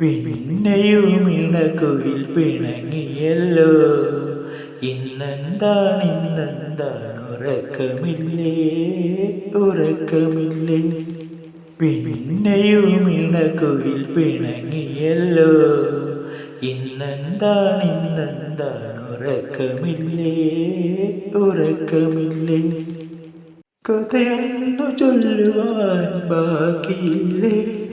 പിന്നെയും ഇണക്കുകിൽ പിണങ്ങിയല്ലോ. ഇന്നെന്താണ് ഇന്നെന്താണ്? ഉറക്കമില്ലേ? ഉറക്കമില്ലേ? പിന്നെയും ഇണക്കുകിൽ പിണങ്ങിയല്ലോ. ഇന്നെന്താണ് ഇന്നെന്താണ്? ഉറക്കമില്ലേ? ഉറക്കമില്ലേ? കഥയെന്നു ചൊല്ലുവാൻ ബാക്കിയില്ലേ?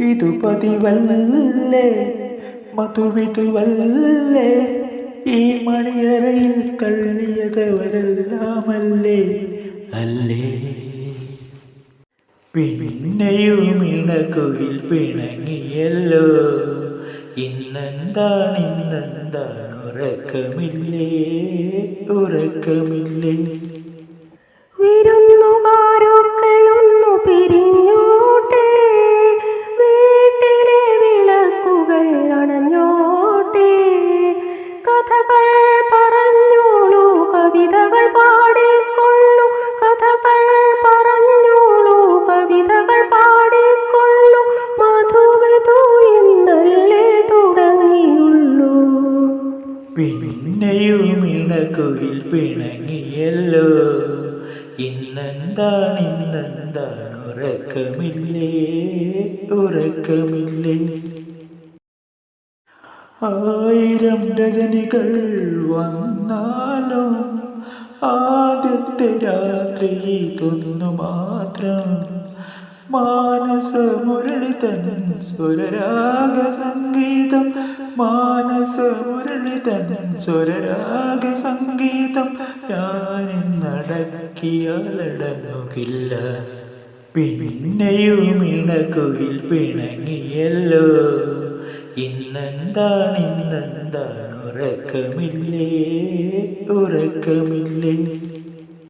ഇതു പതിവല്ലേ? മധുവിതുവല്ലേ ഈ മണിയറയിൽ തള്ളിയതവരെല്ലാമല്ലേ അല്ലേ? പിന്നെയും ഇണക്കുകിൽ പിണങ്ങിയല്ലോ. ഇന്നെന്താണ് ഇന്നെന്താണ്? ഉറക്കമില്ലേ? ഉറക്കമില്ലേ? പിന്നെയും ഇണക്കുകിൽ പിണങ്ങിയല്ലോ. ഇന്നെന്താണ് ഇന്നെന്താണ്? ഉറക്കമില്ലേ? ഉറക്കമില്ലേ? ആയിരം രചനകൾ വന്നാലും? ആദ്യത്തെ രാത്രി ഇതൊന്നു മാത്രം. മാനസമുരളിതൻ സ്വരരാഗ സംഗീതം മാനസമുരളി തൻ സ്വരരാഗ സംഗീതം ഞാനിന്നടക്കിയാലടങ്ങുകില്ല പിന്നെയും ഇണക്കുകിൽ പിണങ്ങിയല്ലോ. ഇന്നെന്താണ് ഇന്നെന്താണ്? ഉറക്കമില്ലേ ഉറക്കമില്ലേ.